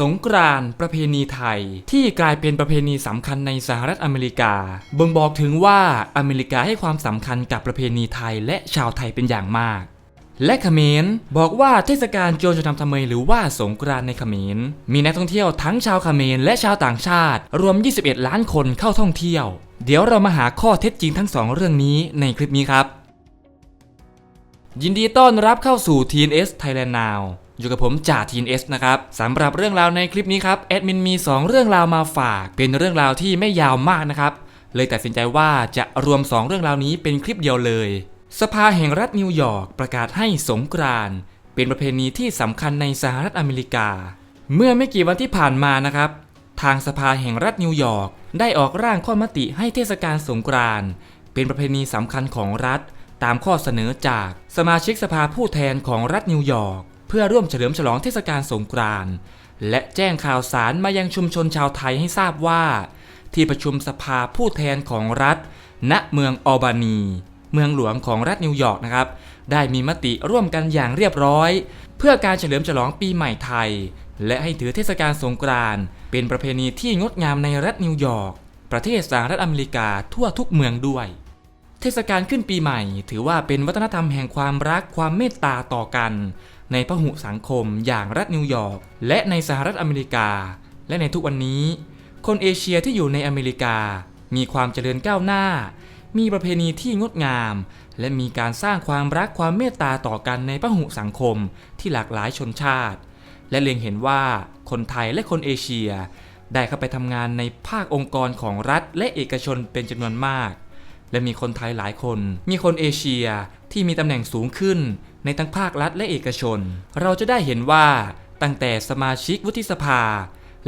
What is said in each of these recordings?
สงกรานต์ประเพณีไทย ที่กลายเป็นประเพณีสำคัญในสหรัฐอเมริกา บ่งบอกถึงว่าอเมริกาให้ความสำคัญกับประเพณีไทยและชาวไทยเป็นอย่างมากและเขมรบอกว่าเทศกาลโจรจะทำทำไมหรือว่าสงกรานในเขมรมีนักท่องเที่ยวทั้งชาวเขมรและชาวต่างชาติ รวม 21 ล้านคนเข้าท่องเที่ยว เดี๋ยวเรามาหาข้อเท็จจริงทั้งสองเรื่องนี้ในคลิปนี้ครับ ยินดีต้อนรับเข้าสู่ TNS Thailand Now อยู่กับผมจ่า TNS นะครับสำหรับเรื่องราวในคลิปนี้ครับแอดมินมี 2 เรื่องราวมาฝาก เป็นเรื่องราวที่ไม่ยาวมากนะครับ เลยตัดสินใจว่าจะรวม 2 เรื่องราวนี้เป็นคลิปเดียวเลย สภาแห่งรัฐนิวยอร์กประกาศให้สงกรานต์เป็นประเพณีที่สำคัญในสหรัฐอเมริกา เมื่อไม่กี่วันที่ผ่านมานะครับ ทางสภาแห่งรัฐนิวยอร์กได้ออกร่างข้อมติให้เทศกาลสงกรานต์เป็นประเพณีสำคัญของรัฐ ตามข้อเสนอจากสมาชิกสภาผู้แทนของรัฐนิวยอร์ก เพื่อร่วมเฉลิมฉลองเทศกาลสงกรานต์และแจ้งข่าวสารมายังชุมชนชาวไทยให้ทราบว่า ที่ประชุมสภาผู้แทนของรัฐ ณเมืองออบานี เมืองหลวงของรัฐนิวยอร์กนะครับ ได้มีมติร่วมกันอย่างเรียบร้อย เพื่อการเฉลิมฉลองปีใหม่ไทย และให้ถือเทศกาลสงกรานต์เป็นประเพณีที่งดงามในรัฐนิวยอร์กประเทศสหรัฐอเมริกาทั่วทุกเมืองด้วย เทศกาลขึ้นปีใหม่ ถือว่าเป็นวัฒนธรรมแห่งความรักความเมตตาต่อกัน ในพหุสังคมอย่างรัฐนิวยอร์กและในสหรัฐอเมริกา และในทุกวันนี้ คนเอเชียที่อยู่ในอเมริกา มีความเจริญก้าวหน้า มีประเพณีที่งดงาม และมีการสร้างความรักความเมตตาต่อกันในพหุสังคมที่หลากหลายชนชาติ และเล็งเห็นว่าคนไทยและคนเอเชีย ได้เข้าไปทำงานในภาคองค์กรของรัฐและเอกชนเป็นจำนวนมาก และมีคนไทยหลายคน มีคนเอเชียที่มีตำแหน่งสูงขึ้น ในทั้งภาครัฐและเอกชน เราจะได้เห็นว่าตั้งแต่สมาชิกวุฒิสภา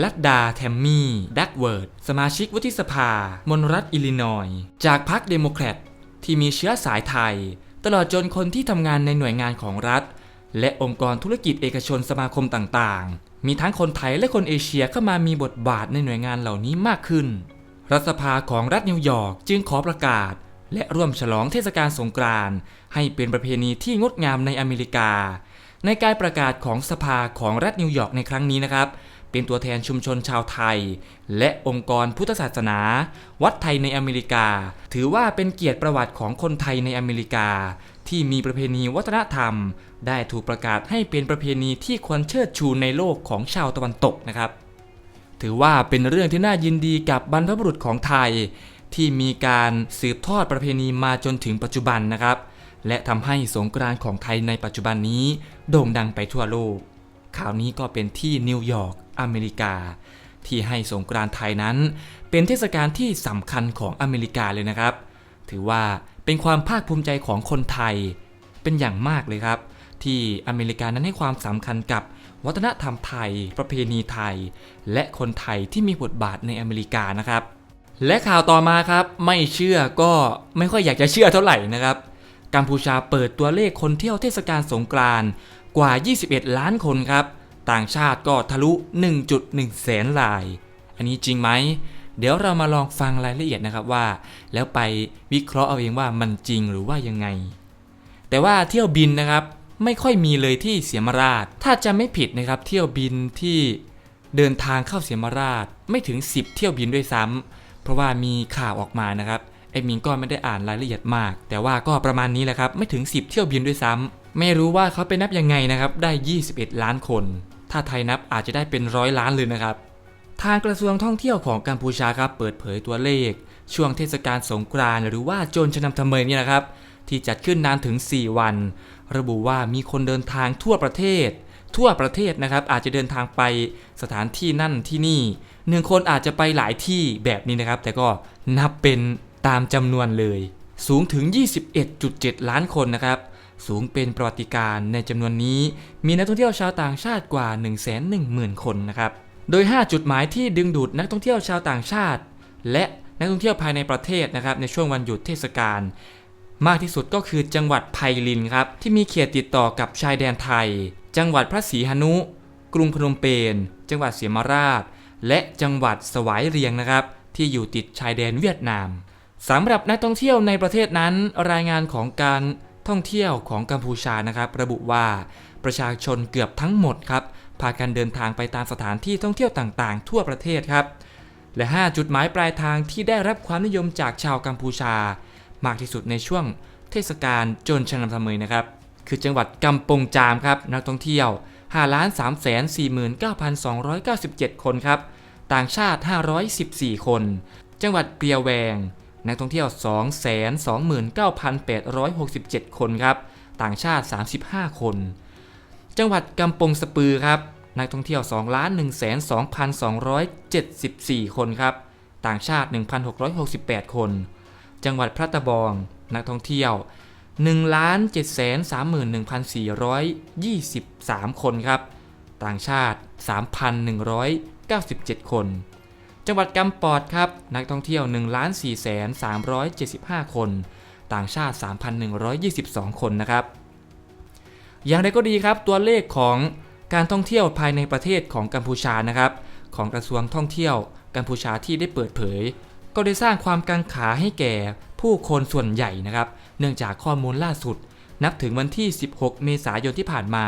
ลัดดาแทมมี่ ดักเวิร์ด สมาชิกวุฒิสภา มนรัฐอิลลินอย จากพรรคเดโมแครตที่มีเชื้อสายไทย ตลอดจนคนที่ทำงานในหน่วยงานของรัฐ และองค์กรธุรกิจเอกชนสมาคมต่างๆ มีทั้งคนไทยและคนเอเชียเข้ามามีบทบาทในหน่วยงานเหล่านี้มากขึ้น รัฐสภาของรัฐนิวยอร์กจึงขอประกาศ และร่วมฉลองเทศกาลสงกรานต์ให้เป็นประเพณีที่งดงามในอเมริกา ในการประกาศของสภาของรัฐนิวยอร์กในครั้งนี้นะครับ เป็นตัวแทนชุมชนชาวไทย และองค์กรพุทธศาสนา วัดไทยในอเมริกา ถือว่าเป็นเกียรติประวัติของคนไทยในอเมริกา ที่มีประเพณีวัฒนธรรม ได้ถูกประกาศให้เป็นประเพณีที่ควรเชิดชูในโลกของชาวตะวันตกนะครับถือว่าเป็นเรื่องที่น่ายินดีกับบรรพบุรุษของไทย ที่มีการสืบทอดประเพณีมาจนถึงปัจจุบันนะครับ และทำให้สงกรานต์ของไทยในปัจจุบันนี้โด่งดังไปทั่วโลก ข่าวนี้ก็เป็นที่นิวยอร์กอเมริกา ที่ให้สงกรานต์ไทยนั้น เป็นเทศกาลที่สำคัญของอเมริกาเลยนะครับ ถือว่าเป็นความภาคภูมิใจของคนไทย เป็นอย่างมากเลยครับ ที่อเมริกานั้นให้ความสำคัญกับวัฒนธรรมไทย ประเพณีไทย และคนไทยที่มีบทบาทในอเมริกานะครับ และข่าวต่อมาครับไม่เชื่อก็ไม่ค่อยอยากจะเชื่อเท่าไหร่นะครับ กัมพูชาเปิดตัวเลขคนเที่ยวเทศกาลสงกรานต์กว่า 21 ล้านคนครับ ต่างชาติก็ทะลุ 1.1 แสนราย อันนี้จริงไหม เดี๋ยวเรามาลองฟังรายละเอียดนะครับว่า แล้วไปวิเคราะห์เอาเองว่ามันจริงหรือว่ายังไง แต่ว่าเที่ยวบินนะครับไม่ค่อยมีเลยที่เสียมราช ถ้าจะไม่ผิดนะครับเที่ยวบินที่เดินทางเข้าเสียมราชไม่ถึง 10 เที่ยวบินด้วยซ้ำ เพราะว่ามีข่าวออกมานะครับไอ้มิงก็ไม่ได้อ่านรายละเอียดมาก แต่ว่าก็ประมาณนี้แหละครับ ไม่ถึง 10 เที่ยวบินด้วยซ้ำไม่รู้ว่าเขาไปนับยังไงนะครับ ได้ 21 ล้านคน ถ้าไทยนับอาจจะได้เป็นร้อยล้านเลยนะครับ ทางกระทรวงท่องเที่ยวของกัมพูชาครับ เปิดเผยตัวเลข ช่วงเทศกาลสงกรานต์หรือว่าโจรชนำทำเมยเนี่ยนะครับ ที่จัดขึ้นนานถึง 4 วัน ระบุว่ามีคนเดินทางทั่วประเทศ ทั่วประเทศนะครับ อาจจะเดินทางไปสถานที่นั่นที่นี่หนึ่งคนอาจจะไปหลายที่แบบนี้นะครับ แต่ก็นับเป็นตามจำนวนเลย สูงถึง 21.7 ล้านคนนะครับ สูงเป็นประวัติการณ์ในจำนวนนี้ มีนักท่องเที่ยวชาวต่างชาติกว่า 110,000 คนนะครับ โดย 5 จุดหมายที่ดึงดูดนักท่องเที่ยวชาวต่างชาติ และนักท่องเที่ยวภายในประเทศนะครับในช่วงวันหยุดเทศกาลมากที่สุดก็คือจังหวัดไพลินครับที่มีเขตติดต่อกับชายแดนไทย จังหวัดพระศรีหนุ กรุงพนมเปญ จังหวัดเสียมราช และจังหวัดสวายเรียงนะครับ ที่อยู่ติดชายแดนเวียดนามสำหรับนักท่องเที่ยวในประเทศนั้นรายงานของการท่องเที่ยวของกัมพูชานะครับ ระบุว่าประชาชนเกือบทั้งหมดครับพากันเดินทางไปตามสถานที่ท่องเที่ยวต่างๆ ทั่วประเทศครับ และ 5 จุดหมายปลายทางที่ได้รับความนิยมจากชาวกัมพูชา มากที่สุดในช่วงเทศกาลโจนชนำทำเมยนะครับ คือจังหวัดกำปงจามครับนักท่องเที่ยว 5 3 4 9 2 9 7 คนครับ ต่างชาติ 514 คน จังหวัดเปียแวง นักท่องเที่ยว 229,867 คนครับ ต่างชาติ 35 คน จังหวัดกำปงสปือครับ นักท่องเที่ยว 2 1 2 2,274 คนครับ ต่างชาติ 1,668 คน จังหวัดพระตะบอง นักท่องเที่ยว 1 7 3 1 4 23 คนครับ ต่างชาติ 3,197 คน จังหวัดกำปอดครับ นักท่องเที่ยว1 4 375 คน ต่างชาติ 3,122 คนนะครับ อย่างไรก็ดีครับ ตัวเลขของการท่องเที่ยวภายในประเทศของกัมพูชานะครับ ของกระทรวงท่องเที่ยวกัมพูชาที่ได้เปิดเผย ก็ได้สร้างความกังขาให้แก่ ผู้คนส่วนใหญ่นะครับ เนื่องจากข้อมูลล่าสุด นับถึงวันที่ 16 เมษายนที่ผ่านมา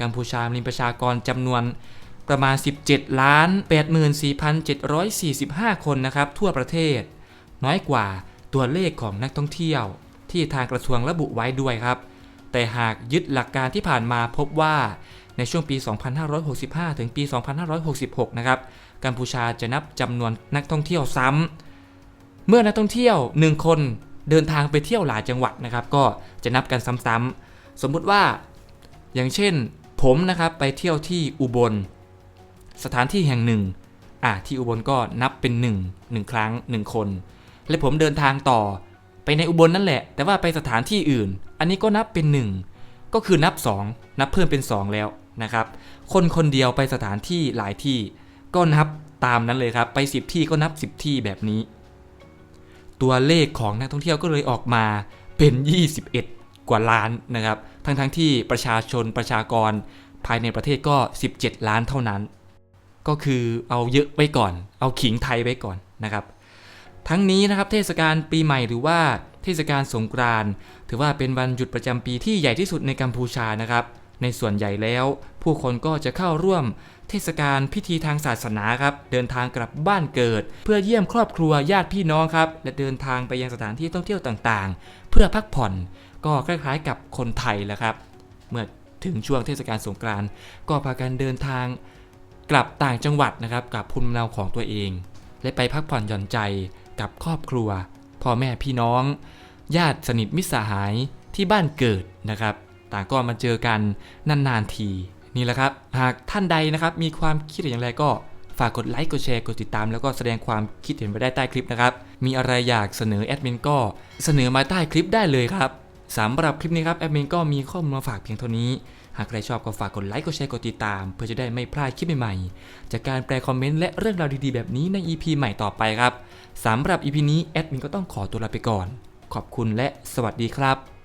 กัมพูชามีประชากรจำนวนประมาณ 17 ล้าน 84,745 คนนะครับ ทั่วประเทศ น้อยกว่าตัวเลขของนักท่องเที่ยว ที่ทางกระทรวงระบุไว้ด้วยครับ แต่หากยึดหลักการที่ผ่านมาพบว่าในช่วงปี 2565 ถึงปี 2566 นะครับ กัมพูชาจะนับจำนวนนักท่องเที่ยวซ้ำ เมื่อนักท่องเที่ยว 1 คนเดินทางไปเที่ยวหลายจังหวัดนะครับ ก็จะนับกันซ้ำๆสมมุติว่าอย่างเช่น ผมนะครับไปเที่ยวที่อุบล สถานที่แห่งหนึ่งอะที่อุบลก็นับเป็น 1 1 ครั้ง 1 คน และผมเดินทางต่อไปในอุบลนั่นแหละ แต่ว่าไปสถานที่อื่น อันนี้ก็นับเป็น 1 ก็คือนับ 2 นับเพิ่มเป็น 2 แล้วนะครับ คนคนเดียวไปสถานที่หลายที่ ก็นับตามนั้นเลยครับ ไป 10 ที่ก็นับ 10 ที่แบบนี้ ตัวเลขของนักท่องเที่ยวก็เลยออกมาเป็น 21 กว่าล้านนะครับ ทั้งๆทที่ประชาชนประชากรภายในประเทศก็ 17 ล้านเท่านั้น ก็คือเอาเยอะไว้ก่อน เอาขิงไทยไว้ก่อนนะครับ ทั้งนี้นะครับเทศกาลปีใหม่หรือว่าเทศกาลสงกรานต์ถือว่าเป็นวันหยุดประจำปีที่ใหญ่ที่สุดในกัมพูชานะครับ ในส่วนใหญ่แล้ว ผู้คนก็จะเข้าร่วม เทศกาลพิธีทางศาสนาครับ เดินทางกลับบ้านเกิด เพื่อเยี่ยมครอบครัวญาติพี่น้องครับ และเดินทางไปยังสถานที่ท่องเที่ยวต่างๆ เพื่อพักผ่อนก็คล้ายๆ กับคนไทยแหละครับ เมื่อถึงช่วงเทศกาลสงกรานต์ก็พากันเดินทางกลับต่างจังหวัดนะครับกลับภูมิลำเนาของตัวเอง และไปพักผ่อนหย่อนใจกับครอบครัวพ่อแม่พี่น้อง ญาติสนิทมิตรสหายที่บ้านเกิดนะครับ ต่างก็มาเจอกันนานๆที นี่แหละครับ หากท่านใดนะครับมีความคิดเห็นอย่างไรก็ฝากกดไลค์กดแชร์กดติดตาม แล้วก็แสดงความคิดเห็นไว้ได้ใต้คลิปนะครับ มีอะไรอยากเสนอแอดมินก็เสนอมาใต้คลิปได้เลยครับสำหรับคลิปนี้ครับแอดมินก็มีข้อมูลมาฝากเพียงเท่านี้ หากใครชอบก็ฝากกดไลค์กดแชร์กดติดตาม เพื่อจะได้ไม่พลาดคลิปใหม่ๆ จากการแปลคอมเมนต์และเรื่องราวดีๆ แบบนี้ใน EP ใหม่ต่อไปครับสำหรับ EP นี้แอดมินก็ต้องขอตัวลาไปก่อน ขอบคุณและสวัสดีครับ